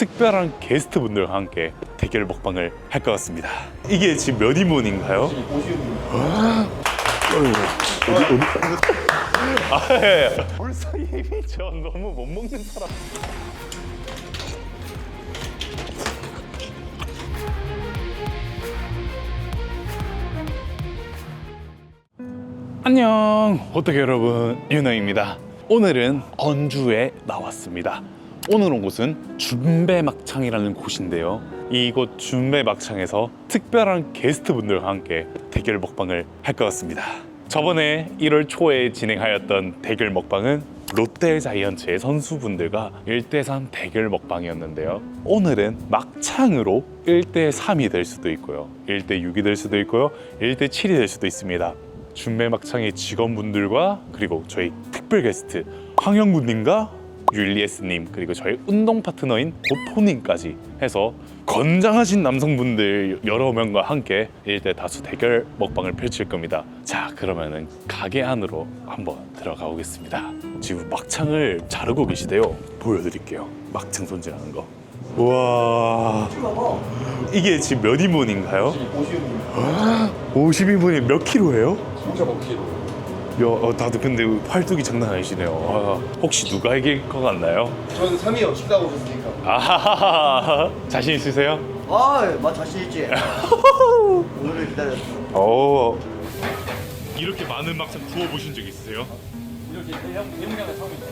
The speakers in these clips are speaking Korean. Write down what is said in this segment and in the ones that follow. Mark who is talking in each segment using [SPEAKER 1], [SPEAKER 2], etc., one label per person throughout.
[SPEAKER 1] 특별한 게스트분들과 함께 대결 먹방을 할 것 같습니다. 이게 지금 몇 인분인가요? 아, 예. 벌써 이미 저 너무 못 먹는 사람. 안녕 어떻게 여러분 윤호입니다 오늘은 언주에 나왔습니다 오늘 온 곳은 준배 막창이라는 곳인데요 이곳 준배 막창에서 특별한 게스트분들과 함께 대결 먹방을 할 것 같습니다 저번에 1월 초에 진행하였던 대결 먹방은 롯데 자이언츠의 선수분들과 1대3 대결 먹방이었는데요. 오늘은 막창으로 1대3이 될 수도 있고요. 1대6이 될 수도 있고요. 1대7이 될 수도 있습니다. 준매 막창의 직원분들과 그리고 저희 특별 게스트 황영구님과 율리에스님 그리고 저희 운동 파트너인 고토님까지 해서 건장하신 남성분들 여러 명과 함께 1대 다수 대결 먹방을 펼칠 겁니다. 자 그러면은 가게 안으로 한번 들어가 보겠습니다. 지금 막창을 자르고 계시대요. 보여드릴게요. 막창 손질하는 거. 우와 이게 지금 몇 인분인가요? 50인분이 몇 킬로예요?
[SPEAKER 2] 5.5kg.
[SPEAKER 1] 야, 어, 다들 근데 활동이 장난 아니시네요. 아, 혹시 누가 이길 것 같나요?
[SPEAKER 2] 저는 3위요. 식당 오셨으니까.
[SPEAKER 1] 아하하하 자신 있으세요?
[SPEAKER 3] 아, 맛 자신 있지. 오늘을 기다렸어.
[SPEAKER 1] 오 이렇게 많은 막창 구워 보신 적 있으세요?
[SPEAKER 2] 이렇게 대형 대용량의 처음이죠.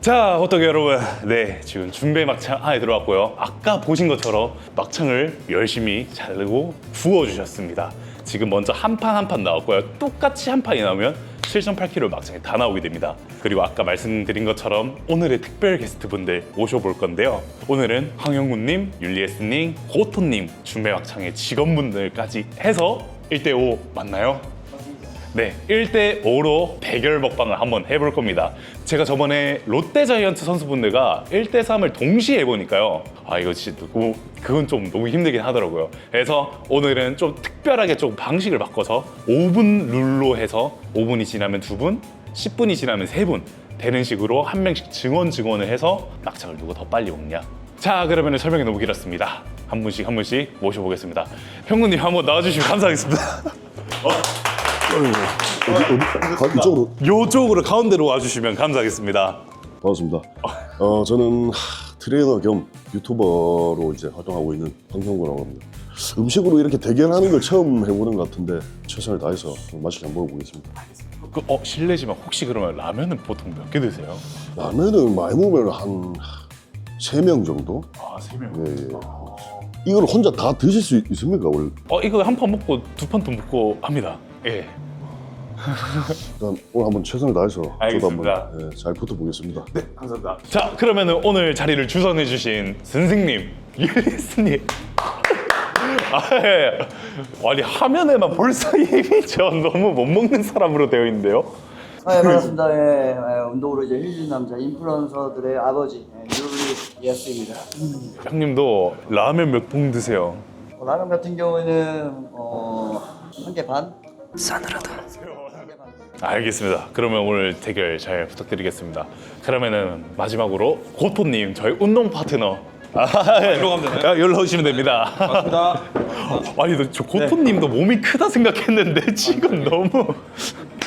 [SPEAKER 1] 자 어떻게 여러분. 네 지금 준비 막창 안에 들어왔고요. 아까 보신 것처럼 막창을 열심히 자르고 구워주셨습니다. 지금 먼저 한 판 한 판 나왔고요. 똑같이 한 판이 나오면 7.8kg 막창이 다 나오게 됩니다. 그리고 아까 말씀드린 것처럼 오늘의 특별 게스트분들 모셔볼 건데요. 오늘은 황영구님, 율리에스님, 고토님 준비 막창의 직원분들까지 해서 1대5 맞나요? 네, 1대 5로 대결 먹방을 한번 해볼 겁니다. 제가 저번에 롯데 자이언츠 선수분들과 1대 3을 동시에 해보니까요. 아 이거 진짜 너무 그건 좀 너무 힘들긴 하더라고요. 그래서 오늘은 좀 특별하게 좀 방식을 바꿔서 5분 룰로 해서 5분이 지나면 2분, 10분이 지나면 3분 되는 식으로 한 명씩 증원 증원을 해서 막창을 누가 더 빨리 먹냐. 자 그러면 설명이 너무 길었습니다. 한 분씩 한 분씩 모셔보겠습니다. 형구님 한번 나와주시면 감사하겠습니다.
[SPEAKER 4] 어디 어디 가, 이쪽으로
[SPEAKER 1] 요쪽으로 가운데로 와주시면 감사하겠습니다.
[SPEAKER 4] 반갑습니다. 어 저는 하, 트레이너 겸 유튜버로 이제 활동하고 있는 황형구라고 합니다. 음식으로 이렇게 대결하는 걸 처음 해보는 것 같은데 최선을 다해서 맛있게 한번 먹어보겠습니다.
[SPEAKER 1] 그, 어 실례지만 혹시 그러면 라면은 보통 몇 개 드세요?
[SPEAKER 4] 라면은 많이 먹으면 한 세 명 정도?
[SPEAKER 1] 아 세 명.
[SPEAKER 4] 예, 예. 이걸 혼자 다 드실 수 있습니까? 원래
[SPEAKER 1] 어 이거 한 판 먹고 두 판 더 먹고 합니다. 예.
[SPEAKER 4] 일단 오늘 한번 최선을 다해서 저도
[SPEAKER 1] 알겠습니다.
[SPEAKER 4] 한번 예, 잘 붙어 보겠습니다.
[SPEAKER 1] 네 감사합니다. 자 그러면은 오늘 자리를 주선해 주신 선생님 율리스님. 아, 예. 아니 화면에만 벌써 이미 저 너무 못 먹는 사람으로 되어 있는데요.
[SPEAKER 3] 아, 예, 반갑습니다. 예, 예, 운동으로 이제 힐진 남자 인플루언서들의 아버지 예, 율리 예스입니다.
[SPEAKER 1] 형님도 라면 몇 봉 드세요?
[SPEAKER 3] 어, 라면 같은 경우에는 어, 한 개 반. 싸늘하다.
[SPEAKER 1] 알겠습니다. 그러면 오늘 대결 잘 부탁드리겠습니다. 그러면은 마지막으로 고토님 저희 운동 파트너. 아,
[SPEAKER 2] 일로 가면 되나요?
[SPEAKER 1] 아, 연락 오시면 됩니다.
[SPEAKER 2] 반갑습니다.
[SPEAKER 1] 아니, 너 저 고토님도 몸이 크다 생각했는데 지금 너무.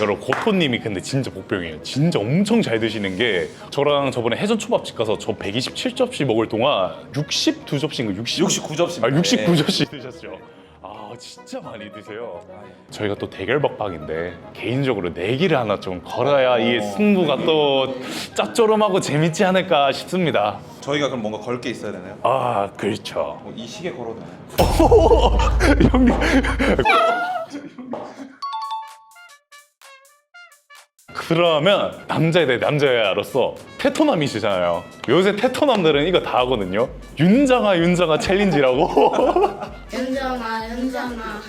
[SPEAKER 1] 여러분 고토님이 근데 진짜 복병이에요. 진짜 엄청 잘 드시는 게 저랑 저번에 해전 초밥집 가서 저 127접시 먹을 동안 62접시인가 60
[SPEAKER 2] 69접시.
[SPEAKER 1] 아 69접시 드셨죠. 아 진짜 많이 드세요. 저희가 또 대결 먹방인데 개인적으로 내기를 하나 좀 걸어야 이 승부가 또 짭조름하고 재밌지 않을까 싶습니다.
[SPEAKER 2] 저희가 그럼 뭔가 걸 게 있어야 되나요?
[SPEAKER 1] 아 그렇죠.
[SPEAKER 2] 뭐이 시계 걸어도 되나요?
[SPEAKER 1] 형님. 그러면 남자에 대해 남자야로서 테토남이시잖아요. 요새 테토남들은 이거 다 하거든요. 윤장아 윤장아 챌린지라고.
[SPEAKER 5] 윤정아 윤정아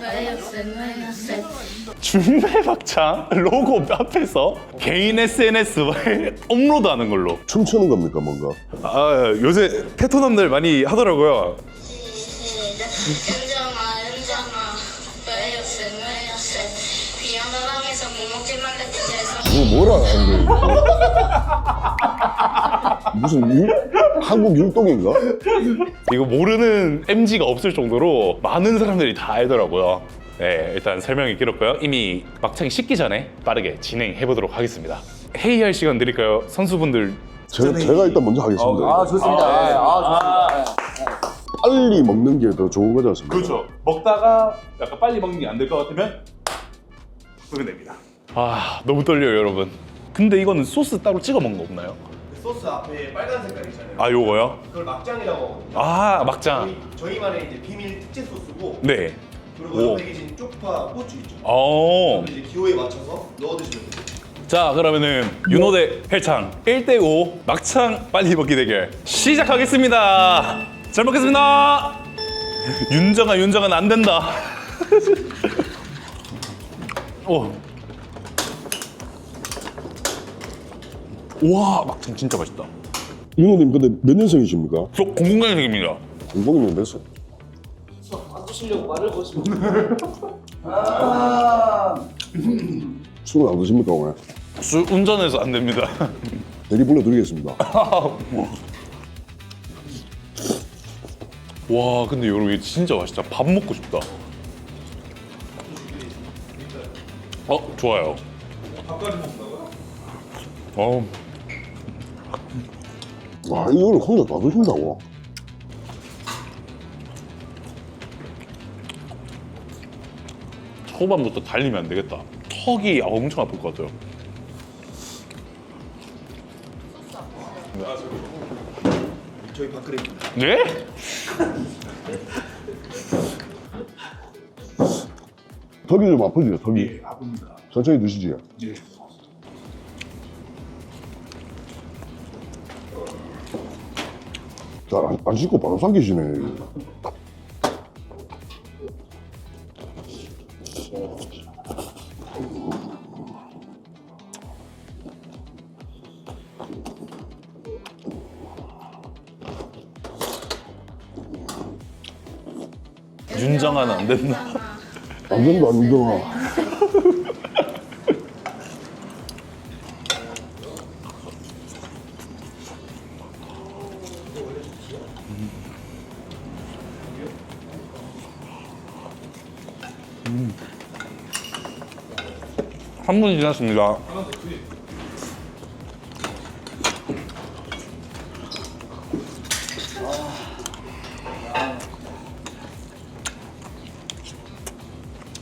[SPEAKER 5] 왜였어 왜였어
[SPEAKER 1] 준매박창 로고 앞에서 개인 SNS에 업로드하는 걸로.
[SPEAKER 4] 춤추는 겁니까 뭔가?
[SPEAKER 1] 아 요새 테토남들 많이 하더라고요.
[SPEAKER 5] 시작
[SPEAKER 6] 뭐라 하는 거야? 무슨 율? 한국 율동인가?
[SPEAKER 1] 이거 모르는 MG가 없을 정도로 많은 사람들이 다 알더라고요. 네, 일단 설명이 길었고요. 이미 막창이 식기 전에 빠르게 진행해 보도록 하겠습니다. 회의할 시간 드릴까요? 선수분들
[SPEAKER 6] 제, 제가 일단 먼저 하겠습니다.
[SPEAKER 3] 아 좋습니다. 예, 아 좋습니다.
[SPEAKER 6] 빨리 먹는 게 더 좋은 거지 않습니까?
[SPEAKER 1] 그렇죠. 먹다가 약간 빨리 먹는 게 안 될 것 같으면 끄면 됩니다. 아 너무 떨려요, 여러분. 근데 이거는 소스 따로 찍어 먹는 거 없나요?
[SPEAKER 7] 소스 앞에 빨간 색깔 있잖아요.
[SPEAKER 1] 아 요거요?
[SPEAKER 7] 그걸 막장이라고 하거든요.
[SPEAKER 1] 아 막장.
[SPEAKER 7] 저희, 저희만의 이제 비밀 특제 소스고
[SPEAKER 1] 네.
[SPEAKER 7] 그리고
[SPEAKER 1] 오.
[SPEAKER 7] 옆에 계신 쪽파, 고추 있죠.
[SPEAKER 1] 어.
[SPEAKER 7] 이제 기호에 맞춰서 넣어 드시면 돼요.
[SPEAKER 1] 자 그러면은 윤호 대 헬창 1대5 막창 빨리 먹기 대결 시작하겠습니다 잘 먹겠습니다 윤정아 윤정아 안 된다 오. 우와 막창 진짜 맛있다
[SPEAKER 6] 윤호님 근데 몇 년생이십니까?
[SPEAKER 1] 저 공공간생입니다
[SPEAKER 6] 공공이면 몇 살?
[SPEAKER 3] 드시려고 말을 거시면. 아.
[SPEAKER 6] 술은 안 드십니까 오늘?
[SPEAKER 1] 술 운전해서 안 됩니다
[SPEAKER 6] 대리 불러드리겠습니다.
[SPEAKER 1] 와 근데 여러분 이거 진짜 맛있다 밥 먹고 싶다 어 좋아요 밥까지 먹는다고요? 어
[SPEAKER 6] 와 이걸 혼자 다 드신다고?
[SPEAKER 1] 초반부터 달리면 안 되겠다 턱이 엄청 아플 것 같아요
[SPEAKER 7] 저희 밥그릇입니다.
[SPEAKER 1] 네?
[SPEAKER 6] 턱이 좀 아프지요 턱이? 예 아픕니다. 천천히 드시지. 예. 안 씻고 바로 삼키시네.
[SPEAKER 1] 윤정아는 안 됐나?
[SPEAKER 6] 안 된다, 윤정아.
[SPEAKER 1] 3분이 지났습니다.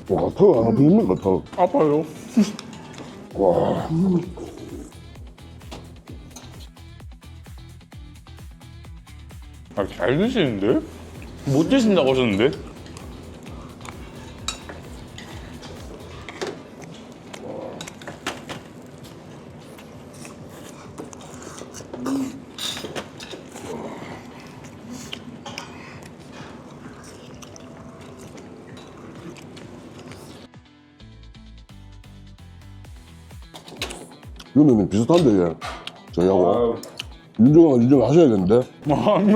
[SPEAKER 6] 와, 아파요. 안 아픈 것 같아.
[SPEAKER 1] 아파요.
[SPEAKER 6] 와.
[SPEAKER 1] 아, 잘 드시는데? 못 드신다고 하셨는데?
[SPEAKER 6] 비슷한데, 얘. 저희하고. 윤정아, 윤정아 하셔야겠는데?
[SPEAKER 1] 아, 네.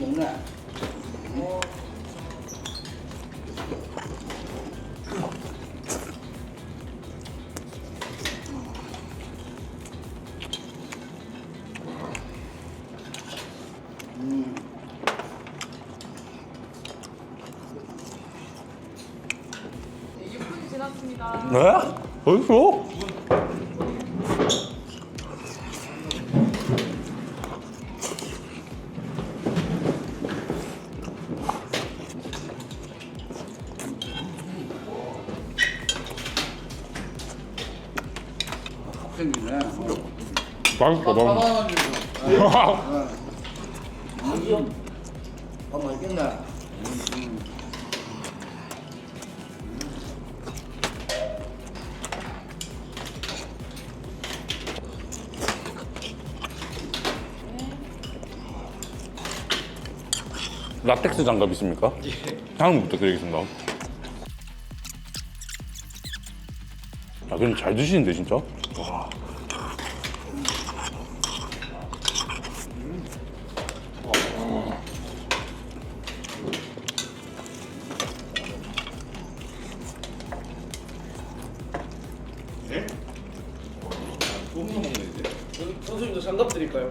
[SPEAKER 3] 먹네.
[SPEAKER 1] 네?
[SPEAKER 3] 생기네.
[SPEAKER 1] 맛있다, 맛있다.
[SPEAKER 3] 밥 맛있겠네.
[SPEAKER 1] 라텍스 장갑 있습니까? 예. 다음 부탁드리겠습니다. 아, 근데 잘 드시는데, 진짜? 와.
[SPEAKER 8] 예? 어, 선생님도 장갑
[SPEAKER 4] 드릴까요?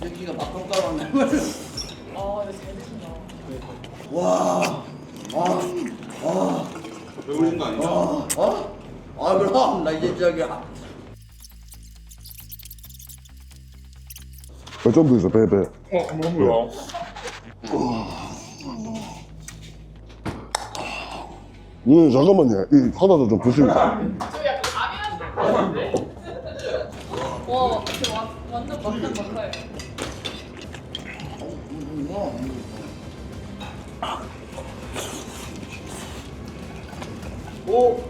[SPEAKER 3] 새끼가 막상 따라왔네.
[SPEAKER 9] 아, 근데 잘 드신다.
[SPEAKER 3] 와. 아. 아.
[SPEAKER 2] 배우신 거 아니죠?
[SPEAKER 3] 어? 아 그럼 나 이제 저기야.
[SPEAKER 4] 좀더 있어, 배, 배.
[SPEAKER 1] 어, 뭐야?
[SPEAKER 4] 음, 잠깐만요. 이 하나 더좀 부실까?
[SPEAKER 9] 저 약간 감이 하실 것 같은데? 와, 진짜 완- 완전 막상 막사예요.
[SPEAKER 6] 5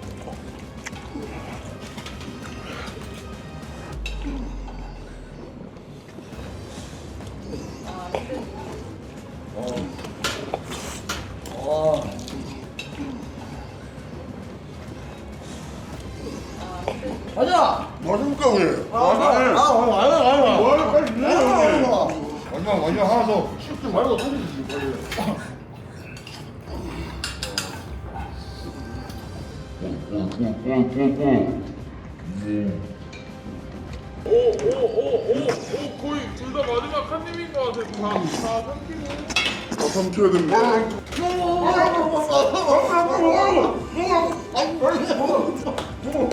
[SPEAKER 6] 다
[SPEAKER 4] 삼켜야 됩니다.
[SPEAKER 1] 뭐?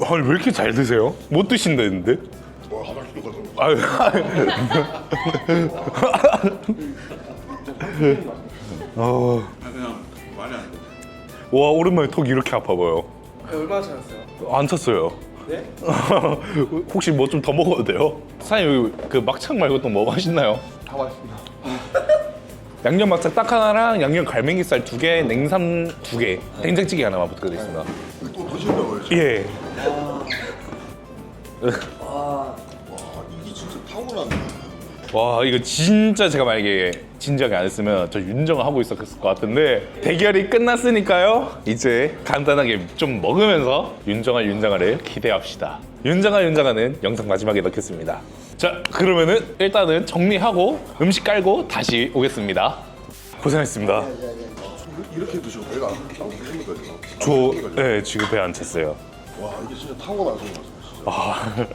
[SPEAKER 2] 아니
[SPEAKER 1] 왜 이렇게 잘 드세요? 못 드신다는데? 아유, 어,
[SPEAKER 2] 아, 그냥 말이 안 돼.
[SPEAKER 1] 와 오랜만에 턱 이렇게 아파 보여.
[SPEAKER 8] 얼마나 차였어요?
[SPEAKER 1] 안 찼어요.
[SPEAKER 8] 네?
[SPEAKER 1] 혹시 뭐 좀 더 먹어도 돼요? 사장님 그 막창 말고 또뭐 하시나요?
[SPEAKER 8] 다 맛있습니다.
[SPEAKER 1] 양념 막창 딱 하나랑 양념 갈매기살 두 개, 냉삼 두 개, 된장찌개 하나만 부탁드리겠습니다.
[SPEAKER 4] 또 드신다고 해야지.
[SPEAKER 1] 예.
[SPEAKER 3] 아,
[SPEAKER 4] 와, 이게 진짜 타고났네.
[SPEAKER 1] 와 이거 진짜 제가 만약에 진지하게 안 했으면 저 윤정을 하고 있었을 것 같은데 대결이 끝났으니까요. 이제 간단하게 좀 먹으면서 윤정아 윤정아를 기대합시다. 윤정아 윤정아는 영상 마지막에 넣겠습니다. 자 그러면은 일단은 정리하고 음식 깔고 다시 오겠습니다. 고생했습니다.
[SPEAKER 4] 이렇게 드셔도 배가 안?
[SPEAKER 1] 저 네, 지금 배 안 찼어요
[SPEAKER 4] 와, 이게 진짜 타고나서.
[SPEAKER 1] 아,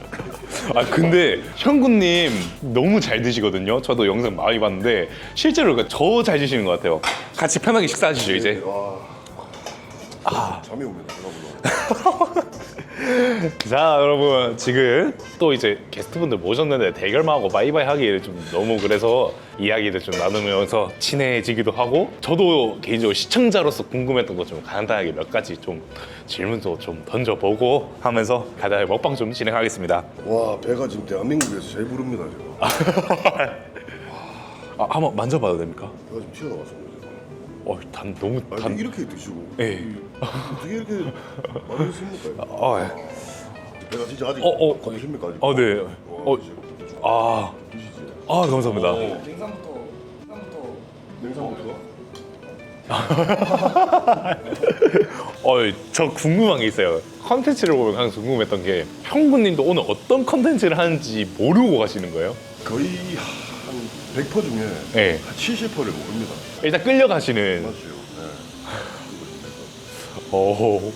[SPEAKER 1] 아 근데 형구님 너무 잘 드시거든요. 저도 영상 많이 봤는데 실제로 저 잘 드시는 것 같아요. 같이 편하게 식사하시죠 이제.
[SPEAKER 4] 잠이 옵니다, 생각보다.
[SPEAKER 1] 자 여러분 지금 또 이제 게스트분들 모셨는데 대결만 하고 바이바이 하기 좀 너무 그래서 이야기를 좀 나누면서 친해지기도 하고 저도 개인적으로 시청자로서 궁금했던 거좀 간단하게 몇 가지 좀 질문도 좀 던져보고 하면서 간단하게 먹방 좀 진행하겠습니다.
[SPEAKER 4] 와, 배가 지금 대한민국에서 제일 부릅니다, 지금.
[SPEAKER 1] 아, 한번 만져봐도 됩니까?
[SPEAKER 4] 배가 지금 지금.
[SPEAKER 1] 어, 단 너무
[SPEAKER 4] 아니,
[SPEAKER 1] 단.
[SPEAKER 4] 이렇게 드시고.
[SPEAKER 1] 예.
[SPEAKER 4] 어떻게 이렇게 많이 드십니까?
[SPEAKER 1] 아, 예.
[SPEAKER 4] 배가 진짜 아직
[SPEAKER 1] 어, 어.
[SPEAKER 4] 거기십니까, 아직?
[SPEAKER 1] 어, 네.
[SPEAKER 4] 와,
[SPEAKER 1] 어. 아,
[SPEAKER 4] 드시지.
[SPEAKER 1] 아 감사합니다.
[SPEAKER 8] 냉삼부터
[SPEAKER 4] 냉장고부터.
[SPEAKER 1] 어, 저 궁금한 게 있어요. 컨텐츠를 보면 항상 궁금했던 게 형부님도 오늘 어떤 컨텐츠를 하는지 모르고 가시는 거예요?
[SPEAKER 4] 거의 한 100% 중에
[SPEAKER 1] 네.
[SPEAKER 4] 한 70%를 모릅니다.
[SPEAKER 1] 일단 끌려가시는.
[SPEAKER 4] 맞죠? 네.
[SPEAKER 1] 오.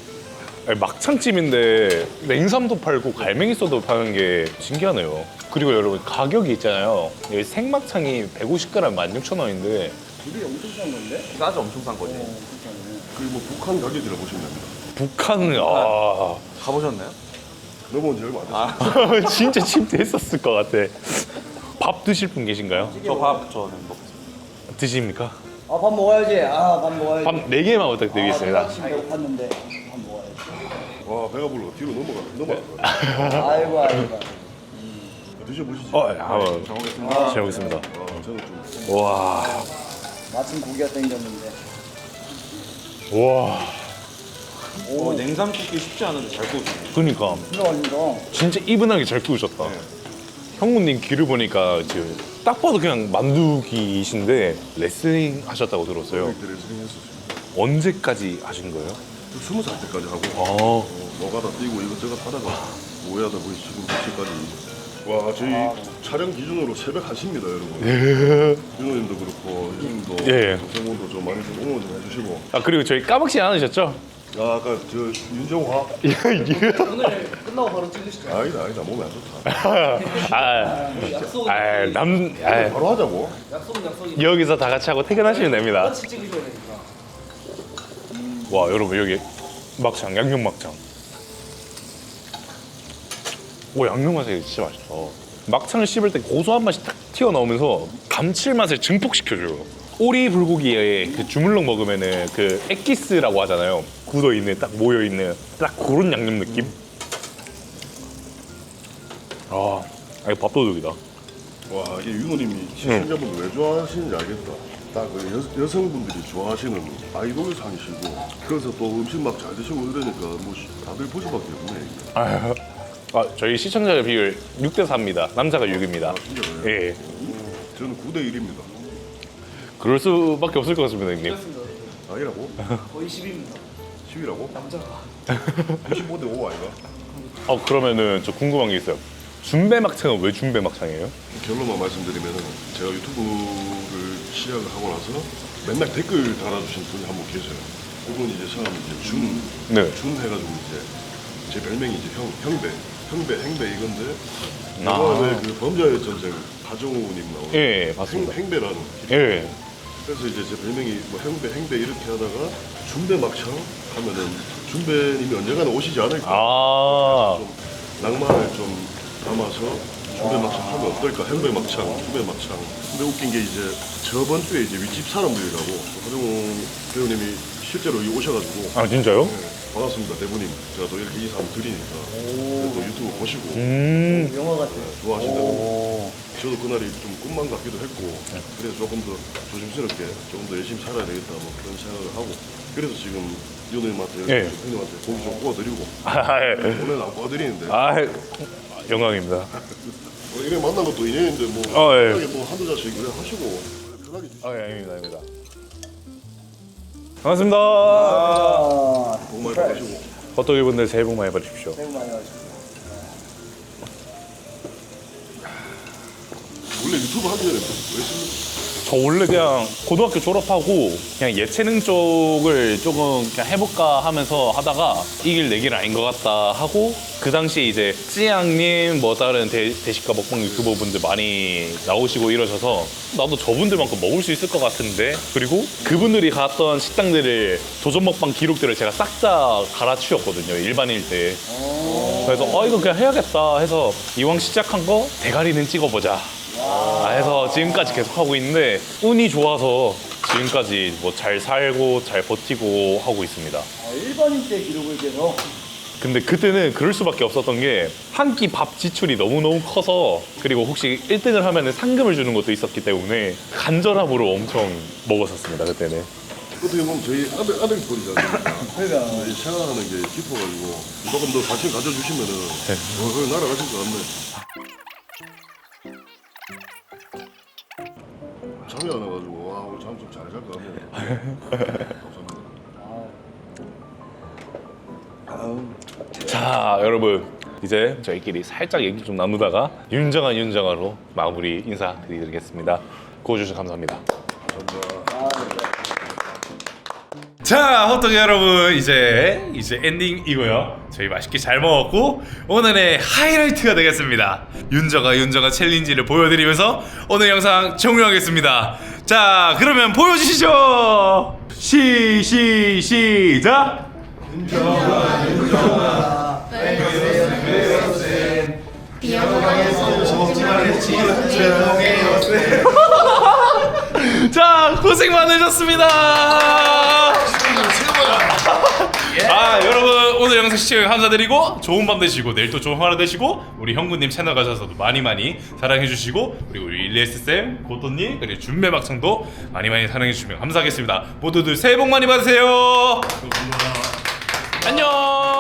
[SPEAKER 1] 아니, 막창집인데 냉삼도 팔고 갈매기소도 파는 게 신기하네요. 그리고 여러분 가격이 있잖아요. 여기 생막창이 150g 16,000원인데
[SPEAKER 3] 둘이 엄청 싼 건데?
[SPEAKER 7] 싸죠 엄청 싼 거지.
[SPEAKER 4] 그리고 뭐 북한 가게들을 보시면 됩니다.
[SPEAKER 1] 북한은 아
[SPEAKER 7] 가보셨나요?
[SPEAKER 4] 넘어온 지 얼마 안 됐어요.
[SPEAKER 1] 진짜 침대했었을 것 같아. 밥 드실 분 계신가요?
[SPEAKER 7] 저 밥 저는 먹.
[SPEAKER 1] 드십니까?
[SPEAKER 3] 아 밥 먹어야지. 아 밥 먹어야지.
[SPEAKER 1] 밥 4개만 부탁드리겠습니다.
[SPEAKER 3] 아, 지금 배고팠는데 밥 먹어야지.
[SPEAKER 4] 와 배가 불러 뒤로 넘어가 넘어가.
[SPEAKER 3] 아이고 아이고.
[SPEAKER 4] 드셔보시죠.
[SPEAKER 1] 어, 한번 잘 먹겠습니다.
[SPEAKER 4] 아, 저는 좀
[SPEAKER 1] 와,
[SPEAKER 3] 마침 고기가 땡겼는데.
[SPEAKER 1] 와,
[SPEAKER 7] 오 냉삼 굽기 쉽지 않은데 잘 구우시네.
[SPEAKER 1] 그러니까
[SPEAKER 3] 그러니까
[SPEAKER 1] 진짜 이분하게 잘 키우셨다. 형무님 귀를 보니까 지금 딱 봐도 그냥 만두기이신데 레슬링 하셨다고 들었어요.
[SPEAKER 4] 백들을 수행했었어요.
[SPEAKER 1] 언제까지 하신 거예요?
[SPEAKER 4] 스무 살 때까지 하고
[SPEAKER 1] 아,
[SPEAKER 4] 어, 노가다 뛰고 이것저것 하다가 오해하다 보니 지금 며칠까지 와 저희 촬영 기준으로 새벽 1시입니다 여러분 윤호님도 그렇고 형님도
[SPEAKER 1] 예.
[SPEAKER 4] 동생분도 좀 많이 좀 응원 좀 해주시고
[SPEAKER 1] 아 그리고 저희 까먹지 않으셨죠?
[SPEAKER 4] 아, 아까 저 윤정화.
[SPEAKER 3] 오늘 끝나고 바로 찍으시죠.
[SPEAKER 4] 아니다 아니다. 몸이 안 좋다.
[SPEAKER 1] 아,
[SPEAKER 3] 약속은
[SPEAKER 1] 아, 남, 아,
[SPEAKER 4] 바로 하자고.
[SPEAKER 3] 약속은 약속이.
[SPEAKER 1] 여기서 다 같이 하고 퇴근하시면 됩니다.
[SPEAKER 3] 같이 찍으셔야 되니까.
[SPEAKER 1] 와 여러분 여기 막창 양념 막창. 오 양념 맛이 진짜 맛있어 막창을 씹을 때 고소한 맛이 탁 튀어나오면서 감칠맛을 증폭시켜줘요. 오리 불고기에 그 주물럭 먹으면은 그 엑기스라고 하잖아요 굳어있는 딱 모여있는 딱 그런 양념 느낌? 아, 아 이거 밥도둑이다.
[SPEAKER 4] 와 이게 윤호님이 시청자분들 왜 좋아하시는지 알겠다. 딱그 여성분들이 좋아하시는 아이돌 상이시고 그래서 또 음식 막 잘 드시고 이러니까 뭐 시- 다들 보시밖에 없네 이게.
[SPEAKER 1] 아, 아, 저희 시청자 비율 6대 4입니다. 남자가 6입니다.
[SPEAKER 4] 진짜로요?
[SPEAKER 1] 예.
[SPEAKER 4] 저는 9대 1입니다.
[SPEAKER 1] 그럴 수밖에 없을 것 같습니다 형님.
[SPEAKER 4] 아니라고?
[SPEAKER 3] 거의 10입니다.
[SPEAKER 4] 10이라고?
[SPEAKER 3] 남자가.
[SPEAKER 4] 25대 5 아이가?
[SPEAKER 1] 어 그러면은 저 궁금한 게 있어요. 준배 막창은 왜 준배 막창이에요?
[SPEAKER 4] 결론만 말씀드리면 제가 유튜브를 시작을 하고 나서 맨날 댓글 달아주신 분이 한 분 계세요. 그분이 이제 처음 이제 준,
[SPEAKER 1] 네.
[SPEAKER 4] 준 해가지고 이제 제 별명이 이제 형, 형배, 형배, 행배 이건데
[SPEAKER 1] 아.
[SPEAKER 4] 이번에 그 범죄의 전쟁 가정우님 나오는
[SPEAKER 1] 예,
[SPEAKER 4] 행,
[SPEAKER 1] 맞습니다.
[SPEAKER 4] 행배라는
[SPEAKER 1] 예.
[SPEAKER 4] 그래서 이제 제 별명이 뭐 형배, 행배 이렇게 하다가 준배 막창 하면은 준배님이 언젠가는 오시지 않을까
[SPEAKER 1] 아,
[SPEAKER 4] 좀 낭만을 좀 담아서 준배 막창 하면 어떨까? 현배 막창, 준배 막창. 근데 웃긴 게 이제 저번 주에 이제 윗집 사람들이라고 하정우 배우님이 실제로 여기 오셔가지고
[SPEAKER 1] 아 진짜요?
[SPEAKER 4] 네, 반갑습니다 대부님. 제가 또 이렇게 인사 한번 드리니까 또 유튜브 보시고
[SPEAKER 1] 음,
[SPEAKER 3] 영화 같아.
[SPEAKER 4] 좋아하신다고. 저도 그날이 좀 꿈만 같기도 했고 그래서 조금 더 조심스럽게 조금 더 열심히 살아야 되겠다 뭐 그런 생각을 하고 그래서 지금 윤호님한테
[SPEAKER 1] 예.
[SPEAKER 4] 형님한테 고기 좀 구워드리고
[SPEAKER 1] 아, 예.
[SPEAKER 4] 오늘 안 구워드리는데
[SPEAKER 1] 아, 영광입니다.
[SPEAKER 4] 뭐 이래 만난 것도 인연인데 뭐
[SPEAKER 1] 어, 예.
[SPEAKER 4] 편하게 뭐 한두 잔씩 그래 하시고 편하게
[SPEAKER 1] 아, 예, 아닙니다, 아닙니다. 반갑습니다.
[SPEAKER 3] 아,
[SPEAKER 4] 복 많이 받으시고
[SPEAKER 1] 버터기 분들 새해 복 많이 받으십시오.
[SPEAKER 3] 새우 많이 가지고.
[SPEAKER 4] 원래 유튜브 하기 전에 왜 했습니까?
[SPEAKER 1] 저 원래 그냥 고등학교 졸업하고 그냥 예체능 쪽을 조금 그냥 해볼까 하면서 하다가 이 길 내 길 아닌 것 같다 하고 그 당시에 이제 찌양님 뭐 다른 대, 대식가 먹방 유튜버 분들 많이 나오시고 이러셔서 나도 저분들만큼 먹을 수 있을 것 같은데 그리고 그분들이 갔던 식당들을 도전 먹방 기록들을 제가 싹 다 갈아치웠거든요 일반일 때. 그래서 어 이거 그냥 해야겠다 해서 이왕 시작한 거 대가리는 찍어보자. 아, 해서 지금까지 계속 하고 있는데 운이 좋아서 지금까지 뭐 잘 살고 잘 버티고 하고 있습니다.
[SPEAKER 3] 아, 일반인 때 기록을 계속.
[SPEAKER 1] 근데 그때는 그럴 수밖에 없었던 게 한 끼 밥 지출이 너무너무 커서 그리고 혹시 1등을 하면 상금을 주는 것도 있었기 때문에 간절함으로 엄청 먹었었습니다 그때는.
[SPEAKER 4] 어떻게 보면 저희 아들 아들 뻘이잖아요.
[SPEAKER 3] 그러니까
[SPEAKER 4] 생각하는 게 깊어가지고 조금 더 관심 가져주시면은 어, 그걸 날아가실 것 같네.
[SPEAKER 1] 자 여러분. 이제 저희끼리 살짝 얘기 좀 나누다가 윤정아 윤정아로 마무리 인사드리겠습니다. 구워주셔서 감사합니다. 자 호떡 여러분? 이제 이제 엔딩이고요. 저희 맛있게 잘 먹었고 오늘의 하이라이트가 되겠습니다. 윤정아 윤정아 챌린지를 보여드리면서 오늘 영상 종료하겠습니다 자 그러면 보여주시죠 시 시 시작 자 고생 많으셨습니다. 아 여러분 오늘 영상 시청해 감사드리고 좋은 밤 되시고 내일 또 좋은 하루 되시고 우리 형구님 채널 가셔서도 많이 많이 사랑해 주시고 그리고 우리 일리에스 쌤, 고토님 그리고 준배 막창도 많이 많이 사랑해 주시면 감사하겠습니다. 모두들 새해 복 많이 받으세요. 안녕.